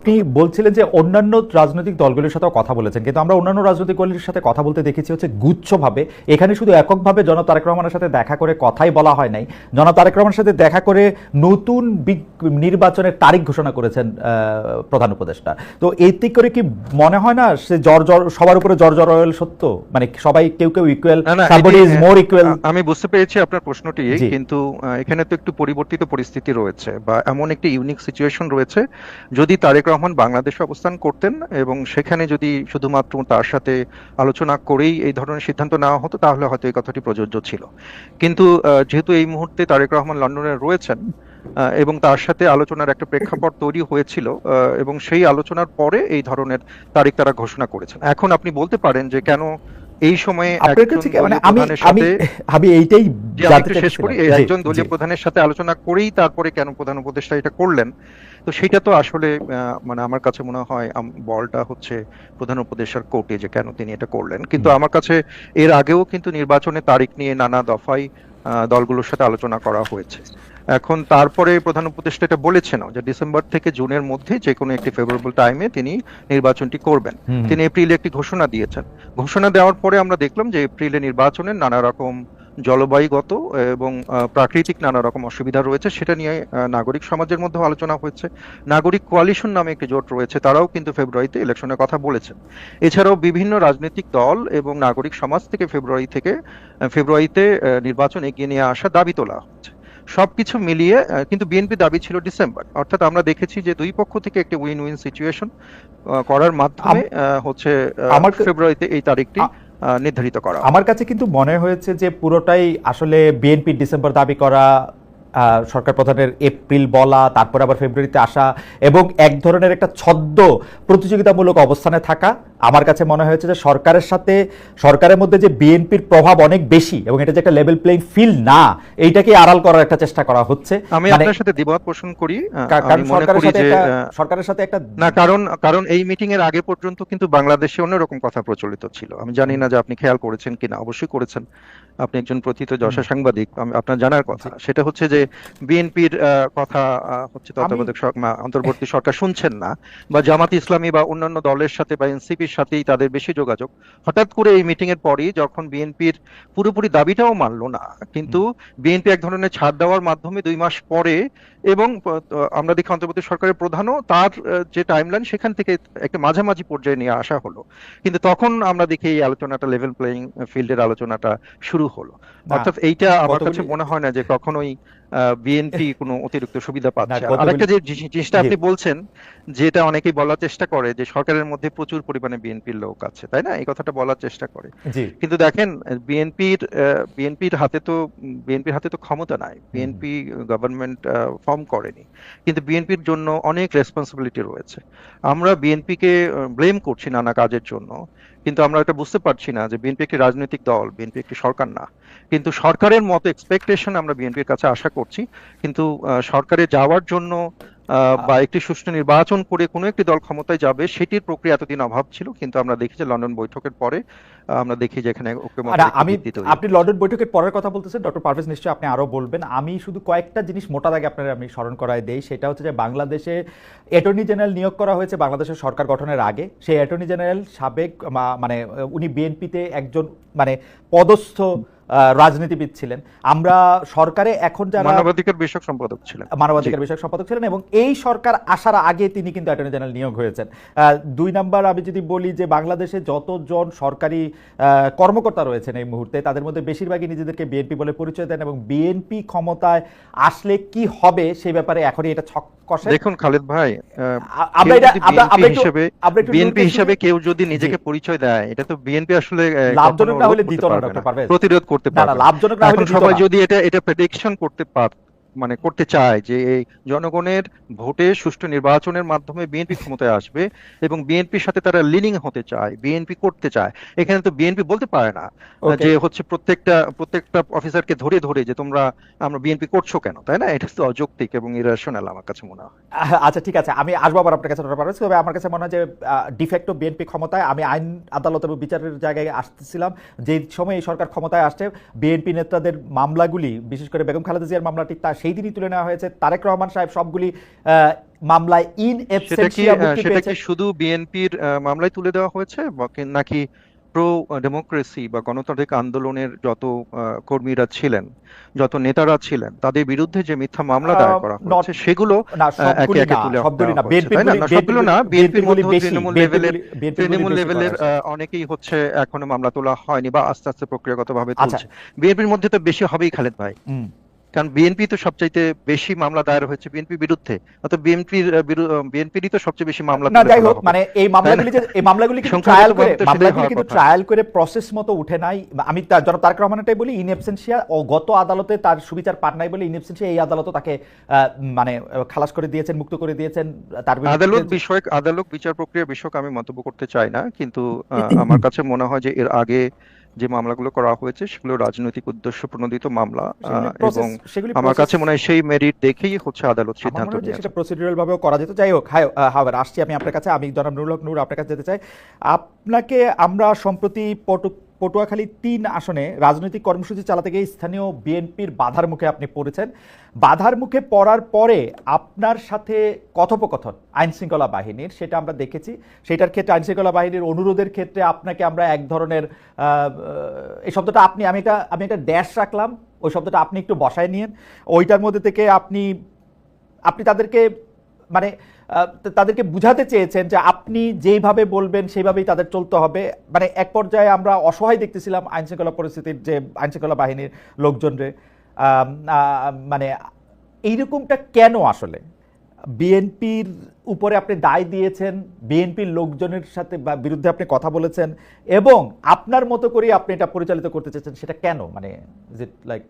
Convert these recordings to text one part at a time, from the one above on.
আপনি বলছিলেন যে অন্যান্য রাজনৈতিক দলগুলির সাথেও কথা বলেছেন কিন্তু আমরা অন্যান্য রাজনৈতিক দলের সাথে কথা বলতে দেখেছি হচ্ছে গুচ্ছভাবে। এখানে শুধু এককভাবে জনাব তারেক রহমানের সাথে দেখা করে কথাই বলা হয় নাই। জনাব তারেক রহমানের সাথে দেখা করে নতুন নির্বাচনের তারিখ ঘোষণা করেছেন প্রধান উপদেষ্টা। তো এতে করে কি মনে হয় না সে জ্বর জ্বর সবার উপরে জ্বর রয়েল সত্য? মানে সবাই কেউ কেউ equal somebody is more equal আমি বুঝতে পেরেছি আপনার প্রশ্নটি কিন্তু এখানে তো একটু পরিবর্তিত পরিস্থিতি রয়েছে বা এমন একটি ইউনিক সিচুয়েশন রয়েছে যদি তারেক রহমান বাংলাদেশে অবস্থান করতেন এবং সেখানে যদি শুধুমাত্র তার সাথে আলোচনা করেই এই ধরনের সিদ্ধান্ত নেওয়া হতো, তাহলে হয়তো এই কথাটি প্রযোজ্য ছিল। কিন্তু যেহেতু এই মুহূর্তে তারেক রহমান লন্ডনে রয়েছেন এবং তার সাথে আলোচনার একটা প্রেক্ষাপট তৈরি হয়েছিল এবং সেই আলোচনার পরে এই ধরনের তারিখ তারা ঘোষণা করেছেন। এখন আপনি বলতে পারেন যে কেন এই সময়ে মানে আমি আমি আমি এইটাই জানতে শেষ করি। একজন দলীয় প্রধানের সাথে আলোচনা করেই তারপরে কেন প্রধান উপদেষ্টা এটা করলেন? তো সেটা তো আসলে আহ, মানে আমার কাছে মনে হয় বলটা হচ্ছে প্রধান উপদেষ্টার কোর্টে যে কেন তিনি এটা করলেন। কিন্তু আমার কাছে এর আগেও কিন্তু নির্বাচনের তারিখ নিয়ে নানা দফায় আহ, দলগুলোর সাথে আলোচনা করা হয়েছে। এখন তারপরে প্রধান উপদেষ্টা এটা বলেছেন যে ডিসেম্বর থেকে জুনের মধ্যে যে কোনো একটি ফেভারেবল টাইমে তিনি নির্বাচনটি করবেন। তিনি এপ্রিলে একটি ঘোষণা দিয়েছেন। ঘোষণা দেওয়ার পরে আমরা দেখলাম যে এপ্রিলে নির্বাচনের নানা রকম জলবায়ুগত এবং প্রাকৃতিক নানা রকম অসুবিধা রয়েছে সেটা নিয়ে নাগরিক সমাজের মধ্যেও আলোচনা হয়েছে। নাগরিক কোয়ালিশন নামে একটি জোট রয়েছে তারাও কিন্তু ফেব্রুয়ারিতে ইলেকশনের কথা বলেছেন। এছাড়াও বিভিন্ন রাজনৈতিক দল এবং নাগরিক সমাজ থেকে ফেব্রুয়ারি থেকে ফেব্রুয়ারিতে নির্বাচন এগিয়ে নিয়ে আসা দাবি তোলা হচ্ছে। সবকিছু মিলিয়ে কিন্তু বিএনপি দাবি ছিল ডিসেম্বর। অর্থাৎ আমরা দেখেছি যে দুই পক্ষ থেকে একটি উইন উইন সিচুয়েশন করার মাধ্যমে হচ্ছে আমার- ফেব্রুয়ারিতে এই তারিখটি নির্ধারিত করা আমার কাছে কিন্তু মনে হয়েছে যে পুরোটাই আসলে বিএনপি ডিসেম্বর দাবি করা সরকার প্রধানের এপ্রিল বলা তারপর আবার ফেব্রুয়ারিতে আসা এবং এক ধরনের একটা ছদ্ম প্রতিযোগিতামূলক অবস্থানে থাকা আমার কাছে মনে হয়েছে যে সরকারের সাথে সরকারের মধ্যে যে বিএনপির প্রভাব অনেক বেশি এবং এটা যে একটা লেভেল প্লেইং ফিল্ড না এইটাকে আড়াল করার একটা চেষ্টা করা হচ্ছে। আমি মানে আপনার সাথে দ্বিমত পোষণ করি কারণ সরকারের সাথে একটা সরকারের সাথে একটা না কারণ কারণ এই মিটিং এর আগে পর্যন্ত কিন্তু বাংলাদেশে অন্যরকম কথা প্রচলিত ছিল। আমি জানি না যে আপনি খেয়াল করেছেন কিনা অবশ্যই করেছেন। আপনি একজন প্রথিত যশা সাংবাদিক আপনার জানার কথা। সেটা হচ্ছে যে বিএনপির কথা হচ্ছে তত্ত্বাবধায়ক অন্তর্বর্তী সরকার শুনছেন না বা জামাত ইসলামী বা অন্যান্য দলের সাথে বা এনসিপির সাথেই তাদের বেশি যোগাযোগ। হঠাৎ করে এই মিটিং এর পরই যখন বিএনপির পুরোপুরি দাবিটাও মানলো না কিন্তু বিএনপি এক ধরনের ছাড় দেওয়ার মাধ্যমে দুই মাস পরে এবং আমরা দেখি অন্তর্বর্তী সরকারের প্রধানও তার যে টাইমলাইন সেখান থেকে একটা মাঝামাঝি পর্যায়ে নিয়ে আসা হলো। কিন্তু তখন আমরা দেখি এই আলোচনাটা লেভেল প্লেইং ফিল্ডের আলোচনাটা শুরু হলো। অর্থাৎ এইটা আমার কাছে মনে হয় না যে কখনোই বিএনপি কোনো অতিরিক্ত সুবিধা পাচ্ছে আরেকটা যে জিনিসটা আপনি বলছেন যেটা অনেকেই বলার চেষ্টা করে যে সরকারের মধ্যে প্রচুর পরিমাণে বিএনপির লোক আছে তাই না? এই কথাটা বলার চেষ্টা করে। কিন্তু দেখেন বিএনপির বিএনপির হাতে তো বিএনপির হাতে তো ক্ষমতা নাই। বিএনপি গভর্নমেন্ট ফর্ম করেনি। কিন্তু বিএনপির জন্য অনেক রেসপন্সিবিলিটি রয়েছে। আমরা বিএনপিকে ব্লেম করছি নানা কাজের জন্য। কিন্তু আমরা এটা বুঝতে পারছি না যে বিএনপি একটি রাজনৈতিক দল, বিএনপি একটি সরকার না। কিন্তু সরকারের মতো এক্সপেকটেশন আমরা বিএনপির কাছে আশা করছি। কিন্তু সরকারে যাওয়ার জন্য বা একটি সুষ্ঠু নির্বাচন করে কোনো একটি দল ক্ষমতায় যাবে সেটির প্রক্রিয়া এতদিন অভাব ছিল। কিন্তু আমরা দেখি যে লন্ডন বৈঠকের পরে আমরা দেখি যে এখানে আমি আপনি লন্ডন বৈঠকের পরের কথা বলতেছেন ডক্টর পারভেজ নিশ্চয়ই আপনি আরও বলবেন। আমি শুধু কয়েকটা জিনিস মোটা দাগে আপনার আমি স্মরণ করায় দেই। সেটা হচ্ছে যে বাংলাদেশে অ্যাটর্নি জেনারেল নিয়োগ করা হয়েছে বাংলাদেশের সরকার গঠনের আগে। সেই অ্যাটর্নি জেনারেল সাবেক মানে উনি বিএনপিতে একজন মানে পদস্থ রাজনীতিবিদ ছিলেন। আমরা সরকারে এখন যারা মানবাধিকার বিষয়ক সম্পাদক ছিলেন। মানবাধিকার বিষয়ক সম্পাদক ছিলেন এবং এই সরকার আসার আগে তিনি কিন্তু অ্যাটর্নি জেনারেল নিয়োগ হয়েছেন। দুই নাম্বার আমি যদি বলি যে বাংলাদেশে যতজন সরকারি কর্মকর্তা রয়েছেন এই মুহূর্তে তাদের মধ্যে বেশিরভাগই নিজেদেরকে বিএনপি বলে পরিচয় দেন এবং বিএনপি ক্ষমতায় আসলে কি হবে সেই ব্যাপারে এখনই এটা ছক কষে দেখুন খালেদ ভাই আমরা এটা আমরা- হিসেবে বিএনপি শুরুতে কেউ যদি নিজেকে পরিচয় দেয় এটা তো বিএনপি আসলে লাভজনক না হলে দিত না, ডক্টর পারভেজ। প্রতিরোধ করতে পারে না। লাভজনক না হলে সবাই যদি এটা এটা প্রেডিকশন করতে পার মানে করতে চায় যে এই জনগণের ভোটে সুষ্ঠু নির্বাচনের মাধ্যমে বিএনপি ক্ষমতায় আসবে এবং বিএনপির সাথে তারা লিনিং হতে চায় বিএনপি করতে চায়। এখানে তো বিএনপি বলতে পারে না যে হচ্ছে প্রত্যেকটা প্রত্যেকটা অফিসারকে ধরে ধরে যে তোমরা আমরা বিএনপি করছ কেন তাই না? এটা তো অযৌক্তিক এবং ইরাশনাল আমার কাছে মনে হয়। আচ্ছা ঠিক আছে। আমি আসব আবার আপনার কাছে তবে আমার কাছে মনে হয় যে ডিফেক্টো বিএনপি ক্ষমতায় আমি আইন আদালত এবং বিচারের জায়গায় আসতেছিলাম। যে সময় এই সরকার ক্ষমতায় আসছে বিএনপি নেতাদের মামলাগুলি বিশেষ করে বেগম খালেদা জিয়ার মামলাটি তার সেই দিনই তুলে নেওয়া হয়েছে। তারেক রহমান সাহেব সবগুলি মামলায় ইন সেটা কি শুধু বিএনপির মামলায় তুলে দেওয়া হয়েছে নাকি প্রো ডেমোক্রেসি বা গণতান্ত্রিক আন্দোলনের যত কর্মীরা ছিলেন যত নেতারা ছিলেন তাদের বিরুদ্ধে যে মিথ্যা মামলা দায়ের করা হয়েছে সেগুলো একে একে তুলে সবগুলি না। বিএনপির বেশি তৃণমূল লেভেলের- তৃণমূল লেভেলের অনেকেই হচ্ছে এখনও মামলা তোলা হয়নি বা আস্তে আস্তে প্রক্রিয়াগতভাবে আচ্ছা। তুলছে। বিএনপির মধ্যে তো বেশি হবেই খালেদ ভাই। কারণ বিএনপি তো সবচাইতে বেশি মামলা দায়ের হয়েছে বিএনপির বিরুদ্ধে। অর্থাৎ বিএনপির বিএনপিরই তো সবচেয়ে বেশি মামলা না যাই হোক মানে এই মামলাগুলি যে এই মামলাগুলি কিন্তু ট্রায়াল করে মামলাগুলি কিন্তু ট্রায়াল করে প্রসেস মতো উঠে নাই। আমি তার জন্য তারেক রহমানটাই বলি ইন এবসেন্সিয়া ও গত আদালতে তার সুবিচার পান নাই বলে ইন এবসেন্সিয়া এই আদালতও তাকে মানে খালাস করে দিয়েছেন মুক্ত করে দিয়েছেন তার আদালত বিষয়ক আদালত বিচার প্রক্রিয়া বিষয়ক আমি মন্তব্য করতে চাই না কিন্তু আমার কাছে মনে হয় যে এর আগে যে মামলাগুলো করা হয়েছে সেগুলো রাজনৈতিক উদ্দেশ্য প্রণোদিত মামলা এবং আমার কাছে মনে হয় সেই মেরিট দেখেই হচ্ছে আদালত সিদ্ধান্ত নিয়েছে সেটা প্রসিডিউরাল ভাবেও করা যেত। যাই হোক হাই হাওয়ার আসছি আমি আপনার কাছে। আমি জনাব নুরুল হক নূর আপনার কাছে যেতে চাই। আপনাকে আমরা সম্প্রতি পটু পটুয়াখালী তিন আসনে রাজনৈতিক কর্মসূচি চালাতে গিয়ে স্থানীয় বিএনপির বাধার মুখে আপনি পড়েছেন। বাধার মুখে পড়ার পরে আপনার সাথে কথোপকথন, আইনশৃঙ্খলা বাহিনীর, সেটা আমরা দেখেছি। সেটার ক্ষেত্রে, আইনশৃঙ্খলা বাহিনীর অনুরোধের ক্ষেত্রে আপনাকে আমরা এক ধরনের এই শব্দটা আপনি, আমি এটা আমি একটা ড্যাশ রাখলাম, ওই শব্দটা আপনি একটু বসায় নিয়েন। ওইটার মধ্যে থেকে আপনি আপনি তাদেরকে মানে তাদেরকে বুঝাতে চেয়েছেন যে আপনি যেইভাবে বলবেন সেইভাবেই তাদের চলতে হবে। মানে এক পর্যায়ে আমরা অসহায় দেখতেছিলাম আইন শৃঙ্খলা পরিস্থিতির যে আইন শৃঙ্খলা বাহিনীর লোকজনরে মানে এইরকমটা কেন আসলে? বিএনপির উপরে আপনি দায় দিয়েছেন, বিএনপির লোকজনের সাথে বা বিরুদ্ধে আপনি কথা বলেছেন এবং আপনার মতো করেই আপনি এটা পরিচালিত করতে চেয়েছেন, সেটা কেন? মানে ইট লাইক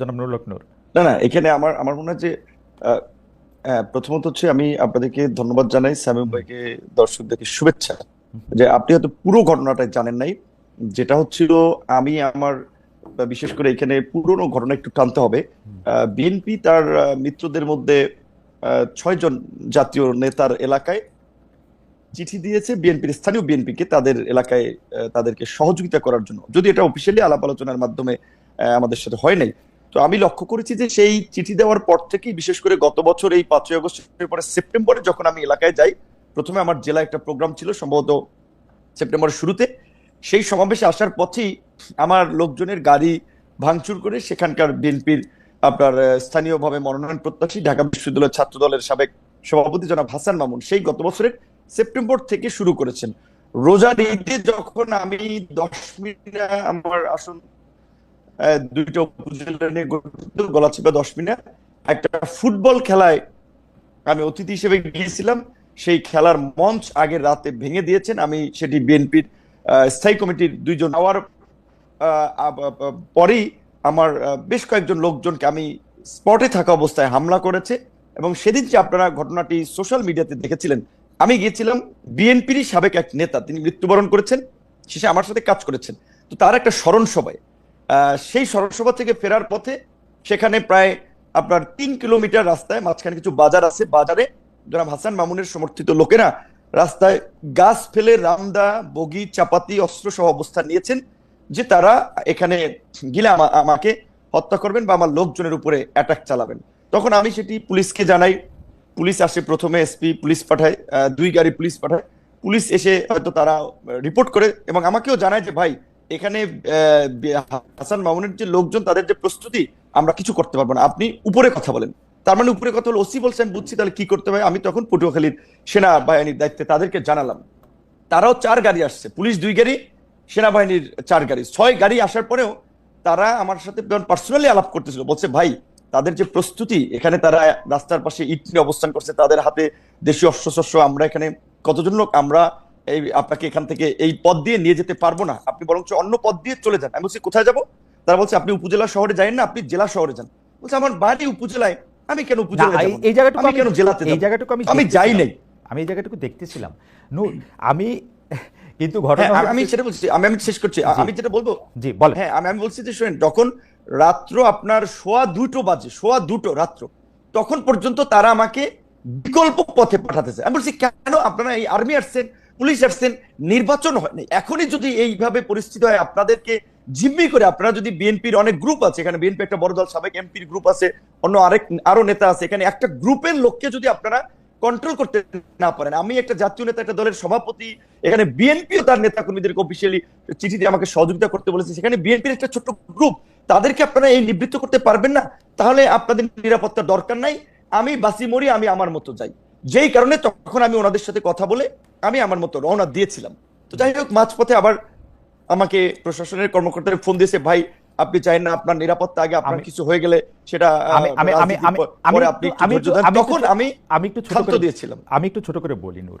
জনাব নুরুল না না, এখানে আমার আমার মনে হয় যে প্রথমত হচ্ছে আমি আপনাদেরকে ধন্যবাদ জানাই স্যামিম ভাইকে দর্শকদেরকে শুভেচ্ছা যে আপনি হয়তো পুরো ঘটনাটা জানেন নাই। যেটা হচ্ছিল আমি আমার বিশেষ করে এখানে পুরনো ঘটনা একটু টানতে হবে। বিএনপি তার মিত্রদের মধ্যে ছয় জন জাতীয় নেতার এলাকায় চিঠি দিয়েছে বিএনপির স্থানীয় বিএনপিকে তাদের এলাকায় তাদেরকে সহযোগিতা করার জন্য। যদি এটা অফিসিয়ালি আলাপ আলোচনার মাধ্যমে আমাদের সাথে হয় নাই। তো আমি লক্ষ্য করেছি যে সেই চিঠি দেওয়ার পর থেকেই, বিশেষ করে গত বছর এই পাঁচই আগস্টের পরে সেপ্টেম্বরে যখন আমি এলাকায় যাই, প্রথমে আমার জেলায় একটা প্রোগ্রাম ছিল, সম্ভবত সেপ্টেম্বরের শুরুতে। সেই সমাবেশে আসার পথেই আমার লোকজনের গাড়ি ভাঙচুর করে সেখানকার বিএনপির আপনার স্থানীয়ভাবে মনোনয়ন প্রত্যাশী ঢাকা বিশ্ববিদ্যালয়ের ছাত্র দলের সাবেক সভাপতি জনাব হাসান মামুন সেই গত বছরের সেপ্টেম্বর থেকে শুরু করেছেন। রোজার ঈদে যখন আমি দশ মিনিট আমার আসন দুইটা উপজেলা নিয়ে গঠিত গলাচিপা দশ মিনিট। একটা ফুটবল খেলায় আমি অতিথি হিসেবে গিয়েছিলাম। সেই খেলার মঞ্চ আগের রাতে ভেঙে দিয়েছেন। আমি সেটি বিএনপির স্থায়ী কমিটির দুইজন হওয়ার পরেই আমার বেশ কয়েকজন লোকজনকে আমি স্পটে থাকা অবস্থায় হামলা করেছে এবং সেদিন যে আপনারা ঘটনাটি সোশ্যাল মিডিয়াতে দেখেছিলেন আমি গিয়েছিলাম বিএনপিরই সাবেক এক নেতা তিনি মৃত্যুবরণ করেছেন শেষে আমার সাথে কাজ করেছেন। তো তার একটা স্মরণ আহ, সেই স্মরণ সভা থেকে ফেরার পথে সেখানে প্রায় আপনার তিন কিলোমিটার রাস্তায় মাঝখানে কিছু বাজার আছে। বাজারে জনাব হাসান মামুনের সমর্থিত লোকেরা রাস্তায় গাছ ফেলে রামদা, বগি, চাপাতি অস্ত্র সহ অবস্থান নিয়েছেন যে তারা এখানে গিলে আমা- আমাকে হত্যা করবেন বা আমার লোকজনের উপরে অ্যাটাক চালাবেন। তখন আমি সেটি পুলিশকে জানাই। পুলিশ আসে প্রথমে এসপি পুলিশ পাঠায় দুই গাড়ি পুলিশ পাঠায়। পুলিশ এসে হয়তো তারা রিপোর্ট করে এবং আমাকেও জানায় যে, ভাই এখানে হাসান মামুনের যে লোকজন, তাদের যে প্রস্তুতি, আমরা কিছু করতে পারব না। আপনি উপরে কথা বলেন। তার মানে উপরে কথা হলো ওসি বলছে আমি বুঝছি, তাহলে কি করতে হবে? আমি তখন পটুয়াখালীর সেনাবাহিনীর দায়িত্বে তাদেরকে জানালাম। তারাও চার গাড়ি আসছে। পুলিশ দুই গাড়ি, সেনাবাহিনীর চার গাড়ি। ছয় গাড়ি আসার পরেও তারা আমার সাথে পার্সোনালি আলাপ করতেছিল, বলছে, ভাই, তাদের যে প্রস্তুতি, এখানে তারা রাস্তার পাশে ইট অবস্থান করছে, তাদের হাতে দেশীয় অস্ত্রশস্ত্র, আমরা এখানে কতজন লোক, আমরা এই আপনাকে এখান থেকে এই পথ দিয়ে নিয়ে যেতে পারব না। আপনি বরঞ্চ অন্য পথ দিয়ে চলে যান। আমি বলছি কোথায় যাব? তারা বলছে আপনি উপজেলা শহরে যাবেন না আপনি জেলা শহরে যান। বলছে আমার বাড়ি উপজেলায়। আমি কেন উপজেলায় এই- জায়গাটুকু আমি কেন জেলাতে এই জায়গাটুকু আমি আমি যাই নাই। আমি এই জায়গাটুকু দেখতেছিলাম। নূর আমি কিন্তু ঘটনা হ্যাঁ, আমি- আমি সেটা বলছি আমি আমি শেষ করছি। আমি যেটা বলব জি বলেন। হ্যাঁ আমি আমি বলছি যে শুনেন যখন রাত্র আপনার সোয়া দুটো বাজে সোয়া দুটো রাত্র তখন পর্যন্ত তারা আমাকে বিকল্প পথে পাঠাতেছে আমি বলছি কেন আপনারা এই আর্মি আসছেন? পুলিশ আসছেন নির্বাচন হয়নি এখনই যদি এইভাবে পরিস্থিতি হয়, আপনাদেরকে জিম্মি করে আপনারা যদি বিএনপির অনেক গ্রুপ আছে, এখানে বিএনপি একটা বড় দল, সাবেক এমপির গ্রুপ আছে, অন্য আরেক, আরও নেতা আছে, এখানে একটা গ্রুপের লোককে যদি আপনারা কন্ট্রোল করতে না পারেন, আমি একটা জাতীয় নেতা, একটা দলের সভাপতি, এখানে বিএনপিও তার নেতা কর্মীদেরকে অফিসিয়ালি চিঠি দিয়ে আমাকে সহযোগিতা করতে বলেছে, সেখানে বিএনপির একটা ছোট্ট গ্রুপ তাদেরকে আপনারা এই নিবৃত্ত করতে পারবেন না, তাহলে আপনাদের নিরাপত্তার দরকার নাই, আমি বাসি মরি, আমি আমার মতো যাই। যেই কারণে তখন আমি ওনাদের সাথে কথা বলে আমি আমার মতো রওনা দিয়েছিলাম। তো যাই হোক মাঝপথে আবার আমাকে প্রশাসনের কর্মকর্তারা ফোন দিয়েছে ভাই আপনি চাই না আপনার নিরাপত্তা আগে আপনার কিছু হয়ে গেলে সেটা আমি আমি আমি আমি আমি আমি একটু- ছোট করে দিয়েছিলাম। আমি একটু ছোট করে বলি নূর।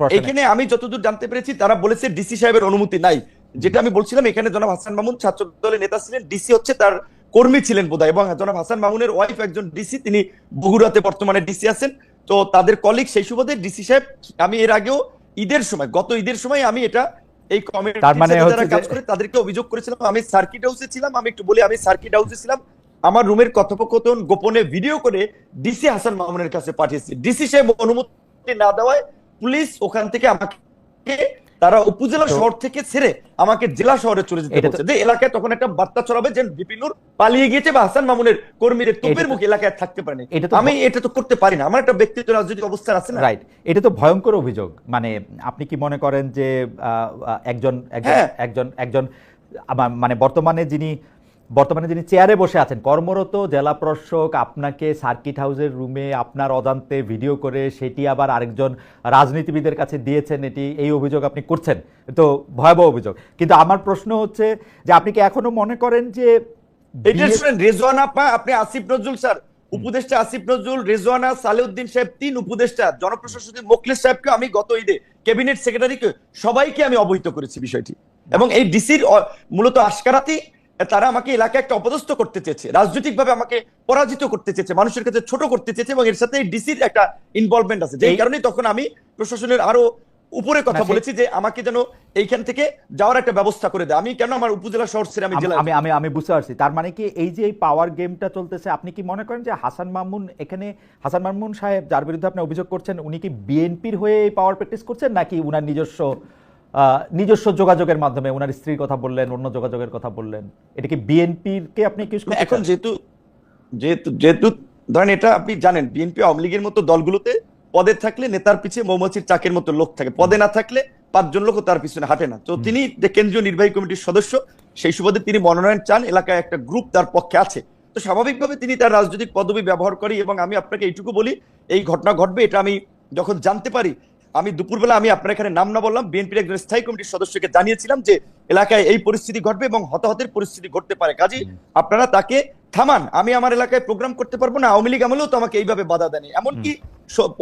এখানে আমি যতদূর জানতে পেরেছি তারা বলেছে ডিসি সাহেবের অনুমতি নাই। যেটা আমি বলছিলাম এখানে জনাব হাসান মামুন ছাত্র দলের নেতা ছিলেন ডিসি হচ্ছে তার কর্মী ছিলেন বোধহয় এবং জনাব হাসান মামুনের ওয়াইফ একজন ডিসি তিনি বগুড়াতে বর্তমানে ডিসি আছেন। তো তাদের কলিগ সেই সুবাদে ডিসি সাহেব আমি এর আগেও ঈদের সময় গত ঈদের সময় আমি এটা এই কমিটির মানে যারা কাজ করে তাদেরকে অভিযোগ করেছিলাম আমি সার্কিট হাউসে ছিলাম আমি একটু বলি আমি সার্কিট হাউসে ছিলাম আমার রুমের কথোপকথন গোপনে ভিডিও করে ডিসি হাসান মামুনের কাছে পাঠিয়েছি। ডিসি সাহেব অনুমতি না দেওয়ায় পুলিশ ওখান থেকে আমাকে তারা উপজেলা শহর থেকে ছেড়ে আমাকে জেলা শহরে চলে যেতে বলছে। যে এলাকায় তখন একটা বার্তা ছড়াবে যে বিপিনুর পালিয়ে গিয়েছে বা হাসান মামুনের কর্মীদের তোপের মুখে এলাকায় থাকতে পারেনি। আমি এটা তো করতে পারি না। আমার একটা ব্যক্তিগত রাজনৈতিক অবস্থান আছে না? রাইট এটা তো ভয়ঙ্কর অভিযোগ। মানে আপনি কি মনে করেন যে একজন একজন হ্যাঁ। একজন একজন মানে বর্তমানে যিনি বর্তমানে যিনি চেয়ারে বসে আছেন, কর্মরত জেলা প্রশাসক আপনাকে সার্কিট হাউসের রুমে আপনার অজান্তে ভিডিও করে সেটি আবার আরেকজন রাজনীতিবিদের কাছে দিয়েছেন, এটি এই অভিযোগ আপনি করছেন। তো ভয়াবহ অভিযোগ। কিন্তু আমার প্রশ্ন হচ্ছে যে আপনি কি এখনও মনে করেন যে রেজওয়ান আপা, আপনি আসিফ নজরুল স্যার, উপদেষ্টা আসিফ নজরুল, রেজওয়ানা সালেউদ্দিন সাহেব তিন উপদেষ্টা জনপ্রশাসক মোকলেশ সাহেবকে আমি গত ঈদে ক্যাবিনেট সেক্রেটারিকে সবাইকে আমি অবহিত করেছি বিষয়টি। এবং এই ডিসির মূলত আশকারাতি তারা আমাকে এলাকায় একটা অপদস্থ করতে চেয়েছে রাজনৈতিক ভাবে আমাকে পরাজিত করতে চেয়েছে মানুষের কাছে ছোট করতে চেয়েছে এবং এর সাথে ডিসির একটা ইনভলভমেন্ট আছে। এই- কারণে তখন আমি প্রশাসনের আরও উপরে কথা বলেছি যে আমাকে যেন এইখান থেকে যাওয়ার একটা ব্যবস্থা করে দেয়। আমি কেন আমার উপজেলা শহর ছেড়ে আমি আমি- জেলায় আমি আমি আমি বুঝতে পারছি। তার মানে কি এই যে এই পাওয়ার গেমটা চলতেছে আপনি কি মনে করেন যে হাসান মামুন এখানে হাসান মামুন সাহেব যার বিরুদ্ধে আপনি অভিযোগ করছেন উনি কি বিএনপির হয়ে এই পাওয়ার প্র্যাকটিস করছেন নাকি উনার নিজস্ব নিজস্ব যোগাযোগের মাধ্যমে ওনার স্ত্রীর কথা বললেন অন্য যোগাযোগের কথা বললেন। এটা কি বিএনপির কে আপনি কি এখন যেহেতু যেহেতু যেহেতু ধরেন এটা আপনি জানেন বিএনপি আওয়ামী লীগের মতো দলগুলোতে পদে থাকলে নেতার পিছিয়ে মৌমাছির চাকের মতো লোক থাকে। পদে না থাকলে পাঁচজন লোক তার পিছনে হাঁটে না। তো তিনি যে কেন্দ্রীয় নির্বাহী কমিটির সদস্য সেই সুবাদে তিনি মনোনয়ন চান এলাকায় একটা গ্রুপ তার পক্ষে আছে। তো স্বাভাবিকভাবে তিনি তার রাজনৈতিক পদবি ব্যবহার করি এবং আমি আপনাকে এইটুকু বলি এই ঘটনা ঘটবে এটা আমি যখন জানতে পারি আমি দুপুরবেলা আমি আপনার এখানে নাম না বললাম বিএনপির একজন স্থায়ী কমিটির সদস্যকে জানিয়েছিলাম যে এলাকায় এই পরিস্থিতি ঘটবে এবং হতাহতের পরিস্থিতি ঘটতে পারে। কাজে আপনারা তাকে থামান। আমি আমার এলাকায় প্রোগ্রাম করতে পারব না আওয়ামী লীগ আমলেও তো আমাকে এইভাবে বাধা দেয়নি। এমনকি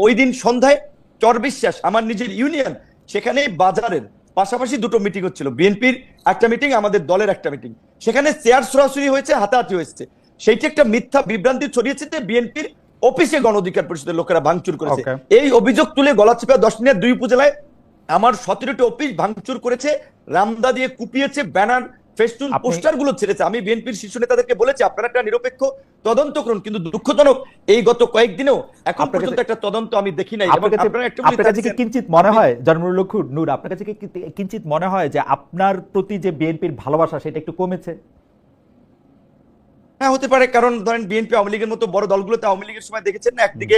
ওই দিন সন্ধ্যায় চর বিশ্বাস আমার নিজের ইউনিয়ন সেখানে বাজারের পাশাপাশি দুটো মিটিং হচ্ছিল। বিএনপির একটা মিটিং আমাদের দলের একটা মিটিং। সেখানে চেয়ার সরাসরি হয়েছে হাতাহাতি হয়েছে। সেইটি একটা মিথ্যা বিভ্রান্তি ছড়িয়েছে যে বিএনপির অফিসে গণ অধিকার পরিষদের লোকেরা ভাঙচুর করেছে। এই অভিযোগ তুলে গলাচিপা দশ মিনিট দুই উপজেলায় আমার সতেরোটি অফিস ভাঙচুর করেছে রামদা দিয়ে কুপিয়েছে ব্যানার ফেস্টুন পোস্টারগুলো ছেড়েছে। আমি বিএনপির শীর্ষ নেতাদেরকে বলেছি আপনারা একটা নিরপেক্ষ তদন্ত করুন কিন্তু দুঃখজনক এই গত কয়েকদিনেও এখন পর্যন্ত একটা তদন্ত আমি দেখি নাই। আপনার কাছে কি কিঞ্চিত মনে হয় জন্মুল লক্ষু নূর আপনার কাছে কি- কিঞ্চিত মনে হয় যে আপনার প্রতি যে বিএনপির ভালোবাসা সেটা একটু কমেছে? হ্যাঁ হতে পারে। কারণ ধরেন বিএনপি আওয়ামী লীগের মতো বড় দলগুলোতে আওয়ামী লীগের সময় দেখেছেন না একদিকে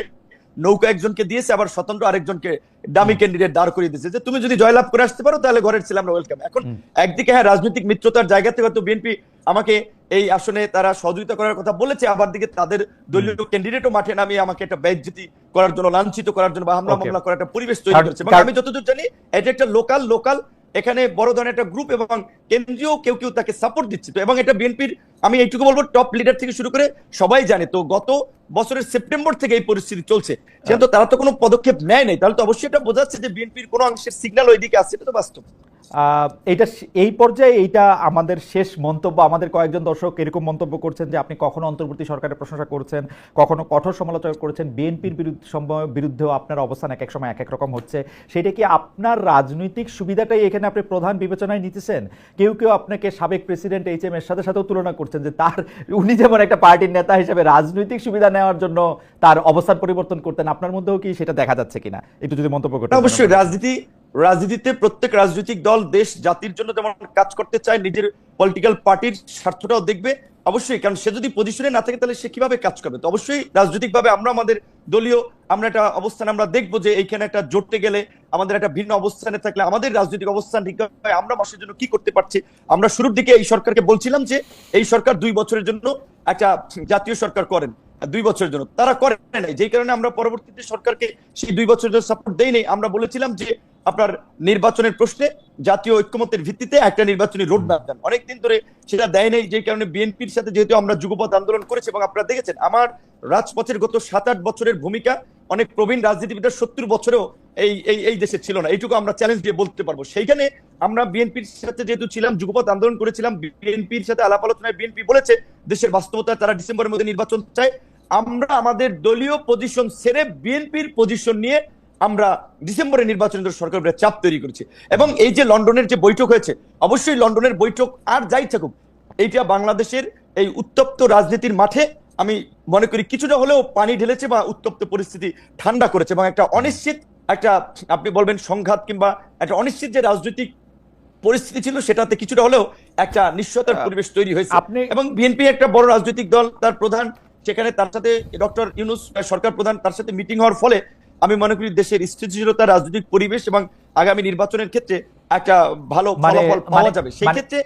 নৌকা একজনকে দিয়েছে আবার স্বতন্ত্র আরেকজনকে দামি ক্যান্ডিডেট দাঁড় করিয়ে দিয়েছে। যে তুমি যদি জয়লাভ করে আসতে পারো তাহলে ঘরের ছিলাম আমরা ওয়েলকাম এখন একদিকে হ্যাঁ রাজনৈতিক মিত্রতার জায়গা থেকে হয়তো বিএনপি আমাকে এই আসনে তারা সহযোগিতা করার কথা বলেছে আবার দিকে তাদের দলীয় ক্যান্ডিডেটও মাঠে নামিয়ে আমাকে একটা বেজ্জতি করার জন্য লাঞ্ছিত করার জন্য বা হামলা মামলা করার একটা পরিবেশ তৈরি করেছে। আমি যতদূর জানি এটা একটা লোকাল লোকাল এখানে বড় ধরনের একটা গ্রুপ এবং কেন্দ্রীয় কেউ কেউ তাকে সাপোর্ট দিচ্ছে। তো এবং এটা বিএনপির আমি এইটুকু বলব টপ লিডার থেকে শুরু করে সবাই জানে। তো গত বছরের সেপ্টেম্বর থেকে এই পরিস্থিতি চলছে। সেহেতু তারা তো কোনো পদক্ষেপ নেয় নাই তাহলে তো অবশ্যই এটা বোঝাচ্ছে যে বিএনপির কোনো অংশের সিগন্যাল ওইদিকে আসছে এটা তো বাস্তব। শ- এই পর্যায়ে এইটা আমাদের শেষ মন্তব্য। আমাদের কয়েকজন দর্শক এরকম মন্তব্য করছেন যে আপনি কখনো অন্তর্বর্তী সরকারের প্রশংসা করছেন কখনো কঠোর সমালোচনা করেছেন বিএনপির বিরুদ্ধে বিরুদ্ধেও আপনার অবস্থান এক এক সময় এক এক রকম হচ্ছে। সেটা কি আপনার রাজনৈতিক সুবিধাটাই এখানে আপনি প্রধান বিবেচনায় নিতেছেন? কেউ কেউ আপনাকে সাবেক প্রেসিডেন্ট এইচ এম এর সাথে সাথেও তুলনা করছেন যে তার উনি যেমন একটা পার্টির নেতা হিসেবে রাজনৈতিক সুবিধা নেওয়ার জন্য তার অবস্থান পরিবর্তন করতেন আপনার মধ্যেও কি সেটা দেখা যাচ্ছে কিনা? একটু যদি মন্তব্য করতেন অবশ্যই রাজনীতি রাজনীতিতে প্রত্যেক রাজনৈতিক দল, দেশ, জাতির জন্য যেমন কাজ করতে চায়, নিজের পলিটিক্যাল পার্টির স্বার্থটাও দেখবে। অবশ্যই, কারণ সে যদি পজিশনে না থাকে, তাহলে সে কীভাবে কাজ করবে? তো অবশ্যই রাজনৈতিকভাবে আমরা আমাদের দলীয়, আমরা একটা অবস্থান আমরা দেখব যে এইখানে একটা জোটতে গেলে আমাদের একটা ভিন্ন অবস্থানে থাকলে আমাদের রাজনৈতিক অবস্থান ঠিক আমরা মানুষের জন্য কি করতে পারছি? আমরা শুরুর দিকে এই সরকারকে বলছিলাম যে এই সরকার দুই বছরের জন্য একটা জাতীয় সরকার করেন। দুই বছরের জন্য। তারা করে নাই। যেই কারণে আমরা পরবর্তীতে সরকারকে সেই দুই বছরের জন্য সাপোর্ট দেই নাই। আমরা বলেছিলাম যে আপনার নির্বাচনের প্রশ্নে জাতীয় ঐক্যমতের ভিত্তিতে একটা নির্বাচনী রোড ম্যাপ দেন। অনেকদিন ধরে সেটা দেয় নাই, যে কারণে বিএনপির সাথে যেহেতু আমরা যুগপথ আন্দোলন করেছি এবং আপনারা দেখেছেন, আমার রাজপথের গত সাত আট বছরের ভূমিকা অনেক প্রবীণ রাজনীতিবিদের সত্তর বছরেও এই এই এই দেশে ছিল না। এইটুকু আমরা চ্যালেঞ্জ দিয়ে বলতে পারব। সেইখানে আমরা বিএনপির সাথে যেহেতু ছিলাম যুগপথ আন্দোলন করেছিলাম, বিএনপির সাথে আলাপ আলোচনায় বিএনপি বলেছে, দেশের বাস্তবতা তারা ডিসেম্বরের মধ্যে নির্বাচন চায়। আমরা আমাদের দলীয় পজিশন ছেড়ে বিএনপির পজিশন নিয়ে আমরা ডিসেম্বরে নির্বাচনের জন্য সরকারের চাপ তৈরি করেছি। এবং এই যে লন্ডনের যে বৈঠক হয়েছে অবশ্যই লন্ডনের বৈঠক আর যাই থাকুক এইটা বাংলাদেশের এই উত্তপ্ত রাজনীতির মাঠে আমি মনে করি কিছুটা হলেও পানি ঢেলেছে বা উত্তপ্ত পরিস্থিতি ঠান্ডা করেছে। এবং একটা অনিশ্চিত একটা আপনি বলবেন সংঘাত কিংবা একটা অনিশ্চিত যে রাজনৈতিক পরিস্থিতি ছিল সেটাতে কিছুটা হলেও একটা নিশ্চয়তার পরিবেশ তৈরি হয়েছে। আপনি এবং বিএনপি একটা বড় রাজনৈতিক দল তার প্রধান সেখানে তার সাথে ডক্টর ইউনুস সরকার প্রধান তার সাথে মিটিং হওয়ার ফলে আমি মনে করি দেশের স্থিতিশীলতা রাজনৈতিক পরিবেশ এবং আগামী নির্বাচনের ক্ষেত্রে একটা ভালো মানে- ফলাফল পাওয়া মানে- যাবে। সেই মানে- ক্ষেত্রে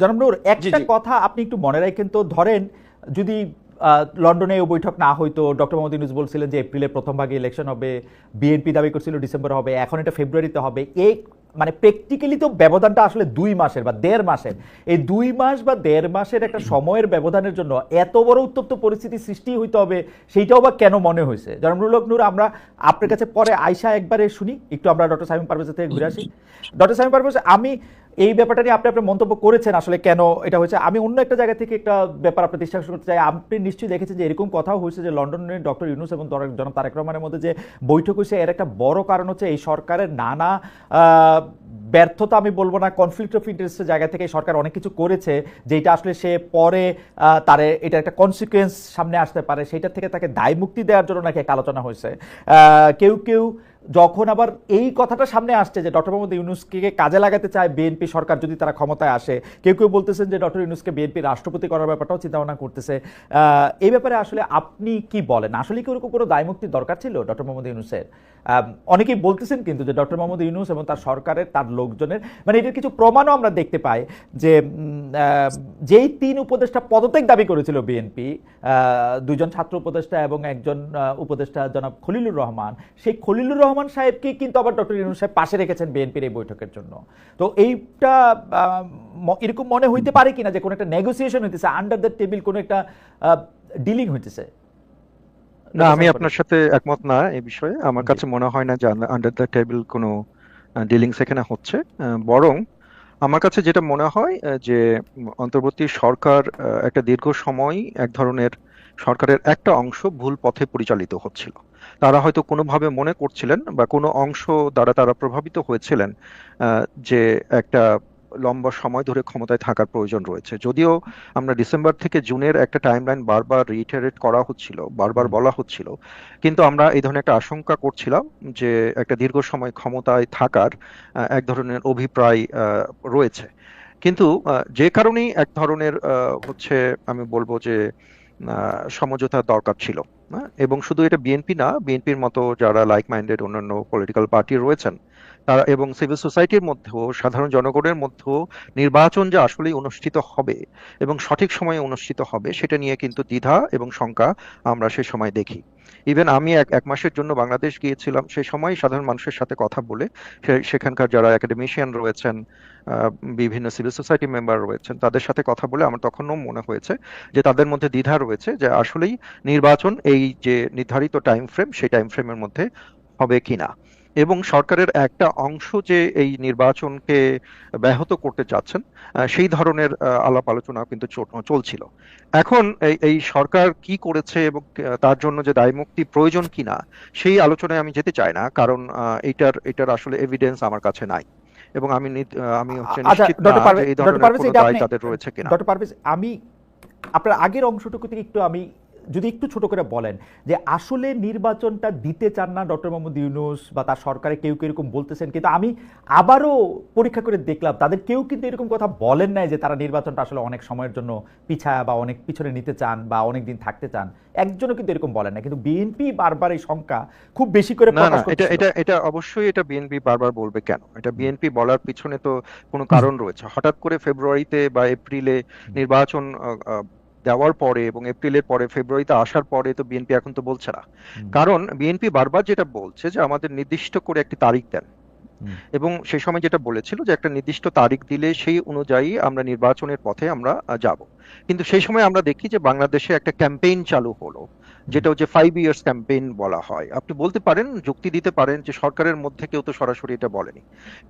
জনমনুর একটা কথা আপনি একটু মনে রাখেন তো ধরেন যদি আহ, লন্ডনে বৈঠক না হইতো ডক্টর মোহাম্মদ ইউনুস বলছিলেন যে এপ্রিলের প্রথম ভাগে ইলেকশন হবে বিএনপি দাবি করছিল ডিসেম্বর হবে এখন এটা ফেব্রুয়ারিতে হবে এই মানে প্র্যাকটিক্যালি তো ব্যবধানটা আসলে দুই মাসের বা দেড় মাসের। এই দুই মাস বা দেড় মাসের একটা সময়ের ব্যবধানের জন্য এত বড় উত্তপ্ত পরিস্থিতি সৃষ্টি হইতে হবে, সেইটাও বা কেন মনে হয়েছে? জনাবুল হক নূর, আমরা আপনার কাছে পরে আয়সা একবারে শুনি। একটু আমরা ডক্টর সাইম পারভেজ থেকে ঘুরে আসি। ডক্টর সাইম পারভেজ, আমি এই ব্যাপারটা নিয়ে আপনি আপনার মন্তব্য করেছেন আসলে কেন? এটা হয়েছে আমি অন্য একটা জায়গা থেকে একটা ব্যাপার আপনি ডিসকাস করতে চাই। আপনি নিশ্চয়ই দেখেছেন যে এরকম কথাও হয়েছে যে লন্ডনের ডক্টর ইউনুস এবং জনাব তারেক রহমানের মধ্যে যে বৈঠক হয়েছে, এর একটা বড় কারণ হচ্ছে এই সরকারের নানা ব্যর্থতা আমি বলব না কনফ্লিক্ট অফ ইন্টারেস্টের জায়গা থেকে সরকার অনেক কিছু করেছে, যেটা আসলে সে পরে তার এটা একটা কনসিকুয়েন্স সামনে আসতে পারে সেটা থেকে তাকে দায় মুক্তি দেওয়ার জন্য নাকি একটা আলোচনা হয়েছে। কেউ কেউ যখন আবার এই কথাটা সামনে আসছে যে ডক্টর মোহাম্মদ ইউনুসকে কাজে লাগাতে চায় বিএনপি সরকার যদি তারা ক্ষমতায় আসে, কেউ কেউ বলতেছেন যে ডক্টর ইউনুসকে বিএনপি রাষ্ট্রপতি করার ব্যাপারটাও চিন্তা ভাবনা করতেছে এই ব্যাপারে আসলে আপনি কি বলেন? আসলে কি ওরকম কোনো দায়মুক্তির দরকার ছিল ডক্টর মোহাম্মদ ইউনুসের? অনেকেই বলতেছেন কিন্তু যে ডক্টর মোহাম্মদ ইউনুস এবং তার সরকারের, তার লোকজনের মানে এটার কিছু প্রমাণও আমরা দেখতে পাই যে যেই তিন উপদেষ্টা পদত্যাগ দাবি করেছিল বিএনপি দুজন ছাত্র উপদেষ্টা এবং একজন উপদেষ্টা জনাব খলিলুর রহমান, সেই খলিলুর রহমান সাহেবকে কিন্তু আবার ডক্টর ইউনুস সাহেব পাশে রেখেছেন বিএনপির এই বৈঠকের জন্য। তো এইটা এরকম মনে হইতে পারে কিনা যে কোনো একটা নেগোসিয়েশন হইতেছে আন্ডার দ্য টেবিল কোনো একটা ডিলিং হইতেছে? না আমি আপনার সাথে একমত না এই বিষয়ে। আমার কাছে মনে হয় না যে আন্ডার দ্য টেবিল কোনো ডিলিংস এখানে হচ্ছে। বরং আমার কাছে যেটা মনে হয় যে অন্তর্বর্তী সরকার একটা দীর্ঘ সময় এক ধরনের সরকারের একটা অংশ ভুল পথে পরিচালিত হচ্ছিল। তারা হয়তো কোনোভাবে মনে করছিলেন বা কোনো অংশ দ্বারা তারা প্রভাবিত হয়েছিলেন যে একটা লম্বা সময় ধরে ক্ষমতায় থাকার প্রয়োজন রয়েছে। যদিও আমরা ডিসেম্বর থেকে জুনের একটা টাইমলাইন বারবার রিটারেট করা হচ্ছিল, বারবার বলা হচ্ছিল। কিন্তু আমরা এই ধরনের একটা আশঙ্কা করছিলাম যে একটা দীর্ঘ সময় ক্ষমতায় থাকার এক ধরনের অভিপ্রায় রয়েছে। কিন্তু যে কারণেই এক ধরনের হচ্ছে আমি বলব যে সমঝোতার দরকার ছিল। হ্যাঁ? এবং শুধু এটা বিএনপি না বিএনপির মতো যারা লাইক মাইন্ডেড অন্যান্য পলিটিক্যাল পার্টি রয়েছেন তারা এবং সিভিল সোসাইটির মধ্যেও, সাধারণ জনগণের মধ্যেও নির্বাচন যে আসলেই অনুষ্ঠিত হবে এবং সঠিক সময়ে অনুষ্ঠিত হবে, সেটা নিয়ে কিন্তু দ্বিধা এবং শঙ্কা আমরা সে সময় দেখি। ইভেন আমি এক এক মাসের জন্য বাংলাদেশ গিয়েছিলাম সেই সময় সাধারণ মানুষের সাথে কথা বলে সেখানকার যারা একাডেমিশিয়ান রয়েছেন বিভিন্ন সিভিল সোসাইটি মেম্বার রয়েছেন, তাদের সাথে কথা বলে আমার তখনও মনে হয়েছে যে তাদের মধ্যে দ্বিধা রয়েছে যে আসলেই নির্বাচন এই যে নির্ধারিত টাইম ফ্রেম সেই টাইম ফ্রেমের মধ্যে হবে কিনা। এবং সরকারের একটা অংশ যে এই নির্বাচনকে ব্যাহত করতে চাচ্ছেন সেই ধরনের আলাপ আলোচনা কিন্তু চলছিল। এখন এই সরকার কি করেছে এবং তার জন্য যে দায়মুক্তি প্রয়োজন কিনা সেই আলোচনায় আমি যেতে চাই না কারণ এটার এটার আসলে এভিডেন্স আমার কাছে নাই। এবং আমি আমি হচ্ছে আচ্ছা নিশ্চিত না যে এই ধরনের কোনো দায় তাদের রয়েছে কিনা। ডক্টর পারভেজ আমি আপনার আগের অংশটুকু থেকে একটু আমি যদি একটু ছোট করে বলেন যে আসলে নির্বাচনটা দিতে চান না ডক্টর মোহাম্মদ ইউনুস বা তার সরকারে কেউ কেউ এরকম বলতেছেন কিন্তু আমি আবারও পরীক্ষা করে দেখলাম তাদের কেউ কিন্তু এরকম কথা বলেন নাই যে তারা নির্বাচনটা আসলে অনেক সময়ের জন্য পিছায়া বা অনেক পিছনে নিতে চান বা অনেক দিন থাকতে চান। একজনও কিন্তু এরকম বলেন না কিন্তু বিএনপি বারবার এই সংখ্যা খুব বেশি করে প্রকাশ এটা এটা এটা অবশ্যই এটা বিএনপি বারবার বলবে কেন? এটা বিএনপি বলার পিছনে তো কোনো কারণ রয়েছে। হঠাৎ করে ফেব্রুয়ারিতে বা এপ্রিলে নির্বাচন দেওয়ার পরে এবং এপ্রিলের পরে ফেব্রুয়ারিতে আসার পরে তো বিএনপি এখন তো বলছে না। কারণ বিএনপি বারবার যেটা বলছে যে আমাদের নির্দিষ্ট করে একটি তারিখ দেন। এবং সেই সময় যেটা বলেছিল যে একটা নির্দিষ্ট তারিখ দিলে সেই অনুযায়ী আমরা নির্বাচনের পথে আমরা যাব। কিন্তু সেই সময় আমরা দেখি যে বাংলাদেশে একটা ক্যাম্পেইন চালু হলো যেটা হচ্ছে ফাইভ ইয়ার্স ক্যাম্পেইন বলা হয়। আপনি বলতে পারেন যুক্তি দিতে পারেন যে সরকারের মধ্যে কেউ তো সরাসরি এটা বলেনি।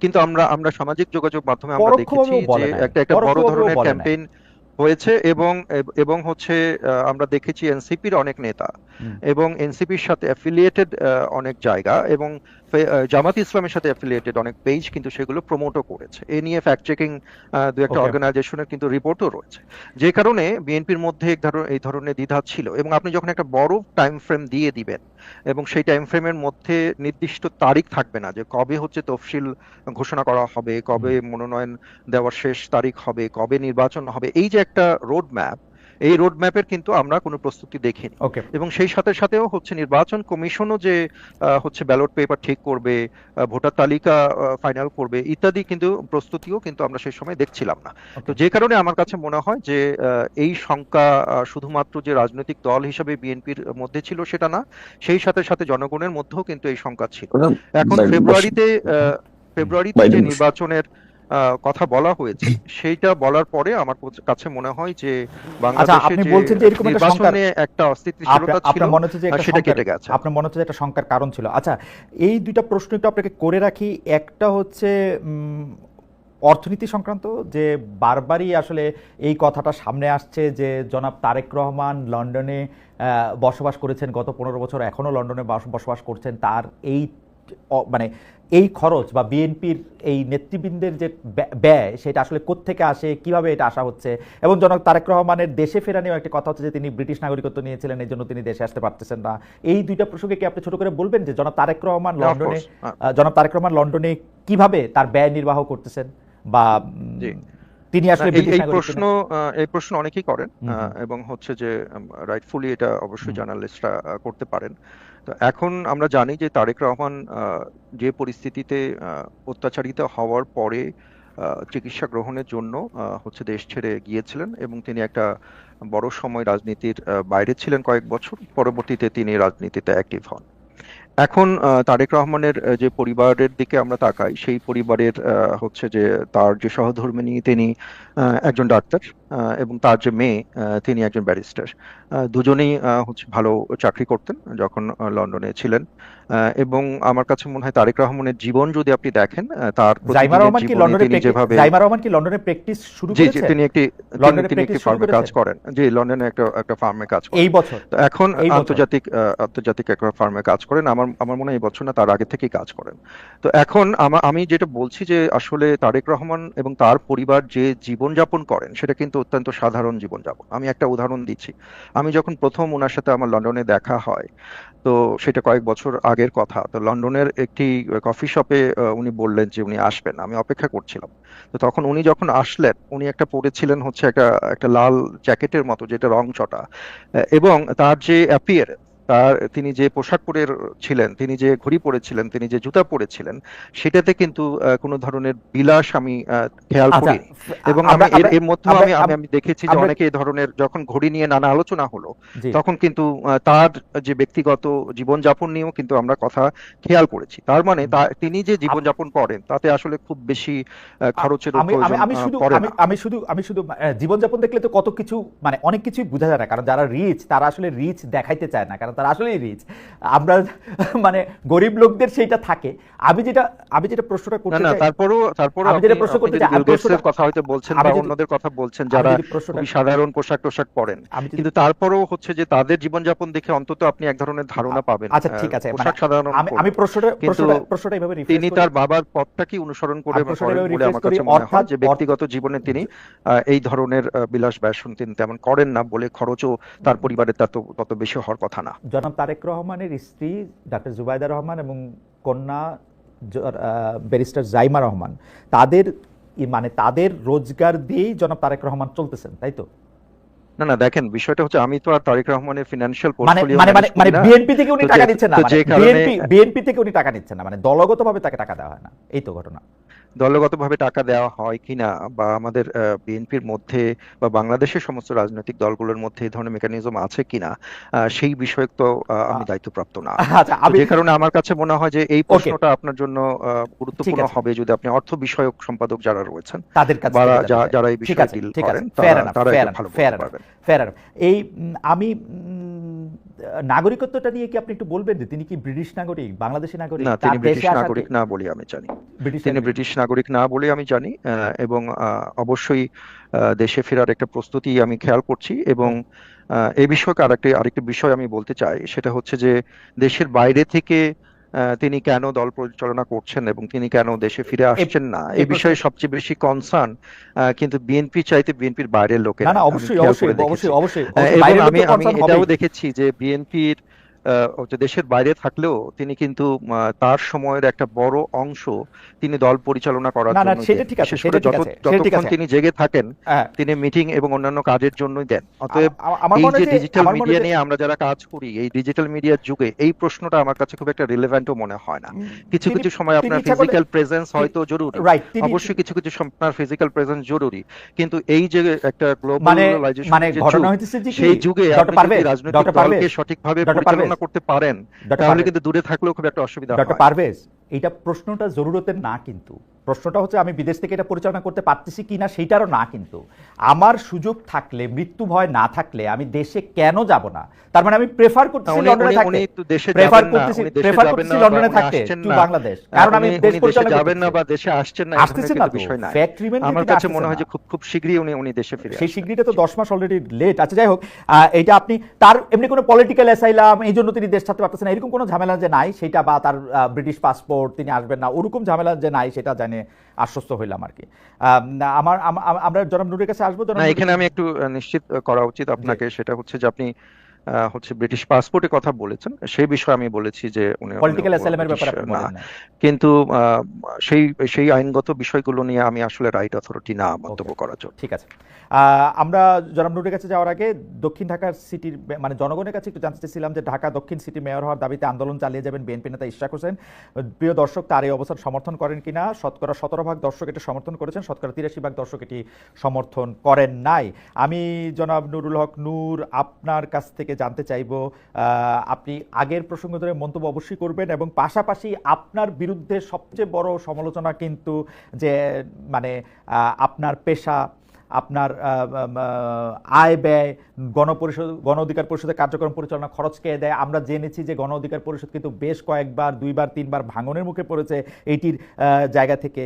কিন্তু আমরা আমরা সামাজিক যোগাযোগ মাধ্যমে আমরা দেখেছি যে একটা একটা বড় ধরনের ক্যাম্পেইন হয়েছে এবং এবং হচ্ছে আমরা দেখেছি এনসিপির অনেক নেতা এবং এনসিপির সাথে অ্যাফিলিয়েটেড অনেক জায়গা এবং জামাত ইসলামের সাথে অ্যাফিলিয়েটেড অনেক পেজ কিন্তু সেগুলো প্রমোটও করেছে। এ নিয়ে ফ্যাক্ট চেকিং দু একটা অর্গানাইজেশনের কিন্তু রিপোর্টও রয়েছে। যে কারণে বিএনপির মধ্যে এই ধরনের দ্বিধা ছিল এবং আপনি যখন একটা বড় টাইম ফ্রেম দিয়ে দিবেন এবং সেই টাইম ফ্রেমের মধ্যে নির্দিষ্ট তারিখ থাকবে না যে কবে হচ্ছে তফসিল ঘোষণা করা হবে কবে মনোনয়ন দেওয়ার শেষ তারিখ হবে কবে নির্বাচন হবে এই যে একটা রোড ম্যাপ এই রোড ম্যাপের কিন্তু আমরা কোনো প্রস্তুতি দেখিনি। এবং সেই সাথে সাথেও হচ্ছে নির্বাচন কমিশনও যে হচ্ছে ব্যালট পেপার ঠিক করবে ভোটার তালিকা ফাইনাল করবে ইত্যাদি কিন্তু প্রস্তুতিও কিন্তু আমরা সেই সময় দেখছিলাম না। তো যে কারণে আমার কাছে মনে হয় যে আহ, এই শঙ্কা আহ, শুধুমাত্র যে রাজনৈতিক দল হিসেবে বিএনপির মধ্যে ছিল সেটা না সেই সাথে সাথে জনগণের মধ্যেও কিন্তু এই শঙ্কা ছিল। এখন ফেব্রুয়ারিতে আহ, ফেব্রুয়ারিতে যে নির্বাচনের আহ, কথা বলা হয়েছে। সেইটা বলার পরে আমার কাছে মনে হয় যে আচ্ছা বাংলাদেশে আপনি যে বলছেন যে এরকম একটা সংখ্যা একটা অস্থিতিশীলতা ছিল আপনার মনে হচ্ছে যে সেটা কেটে গেছে। আপনার মনে হচ্ছে যে একটা কারণ ছিল। আচ্ছা এই দুইটা প্রশ্ন একটু আপনাকে করে রাখি। একটা হচ্ছে অর্থনীতি সংক্রান্ত যে বারবারই আসলে এই কথাটা সামনে আসছে যে জনাব তারেক রহমান লন্ডনে আহ, বসবাস করেছেন গত পনেরো বছর এখনও লন্ডনে বাস- বসবাস করছেন। তার এই মানে এই খরচ বা বিএনপির এই নেতৃবৃন্দের যে ব্যয়- সেটা আসলে কোত্থেকে আসে কীভাবে এটা আসা হচ্ছে এবং জনক তারেক রহমানের দেশে ফেরা নিয়েও একটা কথা হচ্ছে যে তিনি ব্রিটিশ নাগরিকত্ব নিয়েছিলেন এই জন্য তিনি দেশে আসতে পারতেছেন না এই দুইটা প্রসঙ্গে কি আপনি ছোট করে বলবেন যে জনাব তারেক রহমান লন্ডনে। জনাব তারেক রহমান লন্ডনে কীভাবে তার ব্যয় নির্বাহ করতেছেন বা। তিনি আসলে এই প্রশ্ন এই প্রশ্ন অনেকেই করেন। এবং হচ্ছে যে রাইটফুলি এটা অবশ্যই। জার্নালিস্টরা করতে পারেন তো এখন আমরা জানি যে তারেক রহমান আহ, যে পরিস্থিতিতে অত্যাচারিত হওয়ার পরে আহ, চিকিৎসা গ্রহণের জন্য হচ্ছে দেশ ছেড়ে গিয়েছিলেন এবং তিনি একটা বড় সময় রাজনীতির বাইরে ছিলেন কয়েক বছর পরবর্তীতে তিনি রাজনীতিতে অ্যাক্টিভ হন এখন তারেক রহমানের যে পরিবারের দিকে আমরা তাকাই সেই পরিবারের হচ্ছে যে তার যে সহধর্মিণী তিনি একজন ডাক্তার এবং তার যে মেয়ে তিনি একজন ব্যারিস্টার। দুজনেই হচ্ছে ভালো চাকরি করতেন যখন লন্ডনে ছিলেন। এবং আমার কাছে মনে হয় তারেক রহমানের জীবন যদি আপনি দেখেন তার যেভাবে কি লন্ডনে প্র্যাকটিস শুরু জি জি তিনি একটি তিনি- একটি ফার্মে কাজ করেন। জি লন্ডনে একটা একটা ফার্মে কাজ করেন। এই বছর? তো এখন আন্তর্জাতিক আন্তর্জাতিক একটা ফার্মে কাজ করেন। আমার আমার আমার মনে হয় বছর না, তার আগে থেকেই কাজ করেন। তো এখন আমা- আমি যেটা বলছি যে আসলে তারেক রহমান এবং তার পরিবার যে জীবনযাপন করেন, সেটা কিন্তু অত্যন্ত সাধারণ জীবনযাপন। আমি একটা উদাহরণ দিচ্ছি। আমি যখন প্রথম ওনার সাথে আমার লন্ডনে দেখা হয়, তো সেটা কয়েক বছর আগের কথা। তো লন্ডনের একটি কফি শপে উনি বললেন যে উনি আসবেন, আমি অপেক্ষা করছিলাম। তো তখন উনি যখন আসলেন, উনি একটা পরেছিলেন হচ্ছে একটা একটা লাল জ্যাকেটের মতো, যেটা রং চটা। এবং তার যে অ্যাপিয়ারেন্স তার তিনি যে পোশাক পরে ছিলেন তিনি যে ঘড়ি পরেছিলেন তিনি যে জুতা পরেছিলেন সেটাতে কিন্তু কোনো ধরনের বিলাস আমি খেয়াল আচ্ছা করি এবং আমি এর মধ্যে আমি আমি দেখেছি যে অনেকে এই ধরনের যখন ঘড়ি নিয়ে নানা আলোচনা হলো তখন কিন্তু তার যে ব্যক্তিগত জীবনযাপন নিয়েও কিন্তু আমরা কথা খেয়াল করেছি। তার মানে তিনি যে জীবনযাপন করেন তাতে আসলে খুব বেশি খরচের আমি আমি আমি শুধু আমি শুধু আমি শুধু আহ, জীবনযাপন দেখলে তো কত কিছু মানে অনেক কিছুই বোঝা যায় না কারণ যারা রিচ তারা আসলে রিচ দেখাইতে চায় না কারণ তারা আসলেই রিচ আমরা মানে গরিব লোকদের সেইটা থাকে। আমি যেটা আমি যেটা প্রশ্নটা না করতে না তারপরও তারপরও আমি যেটা প্রশ্ন করতে চাই, আমি বিল গেটসের প্রশ্নটা- কথা হয়তো বলছেন বা অন্যদের কথা বলছেন যারা সাধারণ পোশাক টোশাক পরেন। কিন্তু তারপরেও হচ্ছে যে তাদের জীবনযাপন দেখে অন্তত আপনি এক ধরনের ধারণা পাবেন। আচ্ছা ঠিক আছে মানে পোশাক সাধারণ আমি প্রশ্নটা প্রশ্নটা প্রশ্নটা এইভাবে rephrase তিনি তার বাবার পথটাকে অনুসরণ করে বলে আমার কাছে মনে হয় যে ব্যক্তিগত জীবনে তিনি আহ, এই ধরনের বিলাস ব্যাসন তিনি তেমন করেন না বলে খরচও তার পরিবারের তত তত বেশি হওয়ার কথা না। জনাব তারেক রহমানের স্ত্রী ডাক্তার জুবাইদা রহমান এবং কন্যা ব্যারিস্টার জাইমা রহমান তাদের মানে তাদের রোজগার দিয়েই জনাব তারেক রহমান চলতেছেন তাই তো? না না দেখেন বিষয়টা হচ্ছে আমি তো আর তারেক রহমানের ফিনান্সিয়াল মানে পোর্টফোলিও মানে মানে মানে বিএনপি থেকে উনি টাকা নিচ্ছেন না তো মানে বিএনপি বিএনপি থেকে উনি টাকা নিচ্ছেন না মানে দলগতভাবে তাকে টাকা দেওয়া হয় না এই তো ঘটনা। দলগতভাবে টাকা দেওয়া হয় কিনা বা আমাদের বিএনপির মধ্যে বা বাংলাদেশের সমস্ত রাজনৈতিক দলগুলোর মধ্যে এই ধরনের মেকানিজম আছে কিনা সেই বিষয়ে তো আমি দায়িত্বপ্রাপ্ত না। আচ্ছা তো যে কারণে আমার কাছে মনে হয় যে এই প্রশ্নটা আপনার জন্য গুরুত্বপূর্ণ হবে যদি আপনি অর্থ বিষয়ক সম্পাদক যারা রয়েছেন তাদের কাছে। যারা এই বিষয়ে ডিল ঠিক আছে করেন ফেয়ার তারা ভালো পারবেন। এই আমি নাগরিকত্বটা নিয়ে কি আপনি একটু বলবেন যে তিনি কি ব্রিটিশ নাগরিক বাংলাদেশি নাগরিক? না তিনি ব্রিটিশ নাগরিক না বলে আমি জানি। তিনি ব্রিটিশ নাগরিক না বলে আমি জানি আহ, এবং আহ, অবশ্যই আহ, দেশে ফেরার একটা প্রস্তুতি আমি খেয়াল করছি এবং এই বিষয়কে আরেকটি আরেকটি বিষয় আমি বলতে চাই সেটা হচ্ছে যে দেশের বাইরে থেকে আহ, তিনি কেন দল পরিচালনা করছেন এবং তিনি কেন দেশে ফিরে আসছেন না? এই বিষয়ে সবচেয়ে বেশি কনসার্ন কিন্তু বিএনপি চাইতে বিএনপির বাইরের লোকের। না না অবশ্যই অবশ্যই অবশ্যই অবশ্যই আমি আমি এটাও দেখেছি যে বিএনপির দেশের বাইরে থাকলেও তিনি কিন্তু তার সময়ের একটা বড় অংশ তিনি দল পরিচালনা করার জন্য বিশেষ করে যতক্ষণ তিনি জেগে থাকেন হ্যাঁ, তিনি মিটিং এবং অন্যান্য কাজের জন্যই দেন। অতএব এই যে ডিজিটাল মিডিয়া নিয়ে আমরা যারা কাজ করি এই ডিজিটাল মিডিয়ার যুগে এই প্রশ্নটা আমার কাছে খুব একটা রিলেভেন্টও মনে হয় না। কিছু কিছু সময় আপনার ফিজিক্যাল প্রেজেন্স হয়তো জরুরি। অবশ্যই কিছু কিছু সময় আপনার ফিজিক্যাল প্রেজেন্স জরুরি। কিন্তু এই যে একটা মানে গ্লোবালাইজেশন মানে কি? সেই যুগে আপনি রাজনৈতিক দলকে সঠিকভাবে পরিচালনা পারভেজ, করতে পারেন তাহলে কিন্তু দূরে থাকলেও খুব একটা অসুবিধা ডক্টর পারভেজ এটা প্রশ্নটা জরুরতের না কিন্তু। প্রশ্নটা হচ্ছে আমি বিদেশ থেকে এটা পরিচালনা করতে পারতেছি কিনা সেইটারও না কিন্তু। আমার সুযোগ থাকলে মৃত্যু ভয় না থাকলে আমি দেশে কেন যাব না? তার মানে আমি প্রেফার করতেছি লন্ডনে থাকতে। প্রেফার করতেছি প্রেফার করতেছি লন্ডনে থাকতে টু বাংলাদেশ কারণ আমি দেশ পরিচালনা যাবেন না বা দেশে আসছেন না আসতেছেন না বিষয় নাই। ফ্যাক্ট রিমেন্ট আমার কাছে মনে হয় যে খুব খুব শীঘ্রই উনি উনি দেশে ফিরে সেই। স্বীকৃতি তো দশ মাস অলরেডি লেট আচ্ছা যাই হোক আহ, এইটা আপনি তার এমনি কোনো পলিটিক্যাল অ্যাসাইলাম এই জন্য তিনি দেশ ছাড়তে পারতেছেন না। এরকম কোনো ঝামেলা যে নাই সেটা বা তার ব্রিটিশ পাসপোর্ট তিনি আসবেন না ওরকম ঝামেলা যে নাই সেটা জানে আশ্বস্ত হইলাম আর কি। আহ, আমার আম- আম- আমরা জনাব নুরের কাছে আসব এখানে আমি একটু নিশ্চিত করা উচিত আপনাকে সেটা হচ্ছে যে আপনি হচ্ছে ব্রিটিশ পাসপোর্টের কথা বলেছেন। সেই বিষয়ে আমি বলেছি যে উনি পলিটিক্যাল অ্যাসাইলামের ব্যাপারে আপনি না। বলেন না কিন্তু সেই সেই আইনগত বিষয়গুলো নিয়ে আমি আসলে রাইট অথরিটি না মন্তব্য করার জন্য। ঠিক আছে। আমরা জনাব নুরের কাছে যাওয়ার আগে দক্ষিণ ঢাকার সিটির মানে জনগণের কাছে একটু জানতে চাইছিলাম যে ঢাকা দক্ষিণ সিটি মেয়র হওয়ার দাবিতে আন্দোলন চালিয়ে যাবেন বিএনপি নেতা ইশরাক হোসেন। প্রিয় দর্শক তার এই অবস্থান সমর্থন করেন কিনা? শতকরা সতেরো ভাগ দর্শক এটি সমর্থন করেছেন শতকরা তিরাশি ভাগ দর্শক এটি সমর্থন করেন নাই। আমি জনাব নুরুল হক নূর আপনার কাছ থেকে জানতে চাইব আপনি আগের প্রসঙ্গ ধরে মন্তব্য অবশ্যই করবেন এবং পাশাপাশি আপনার বিরুদ্ধে সবচেয়ে বড় সমালোচনা কিন্তু যে মানে আপনার পেশা আয় ব্যয়, গণপরিষদ গণ অধিকার পরিষদের কার্যক্রম পরিচালনা খরচ কে দেয়? আমরা জেনেছি যে গণ অধিকার পরিষদ কিন্তু বেশ কয়েকবার, দুইবার, তিনবার ভাঙনের মুখে পড়েছে এইটির জায়গা থেকে।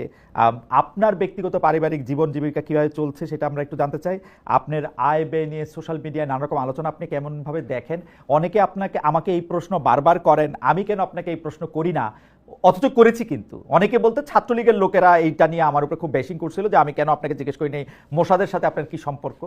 আপনার ব্যক্তিগত পারিবারিক জীবন জীবিকা কীভাবে চলছে সেটা আমরা একটু জানতে চাই। আপনার আয় ব্যয় নিয়ে সোশ্যাল মিডিয়ায় নানা রকম আলোচনা আপনি কেমনভাবে দেখেন? অনেকে আপনাকে, আমাকে এই প্রশ্ন বারবার করেন, আমি কেন আপনাকে এই প্রশ্ন করি না? অথচ করেছি কিন্তু। অনেকে বলতে ছাত্রলীগের লোকেরা এইটা নিয়ে আমার উপরে খুব বেশিং করছিল যে আমি কেন আপনাকে জিজ্ঞেস করি নেই মোসাদের সাথে আপনার কি সম্পর্ক?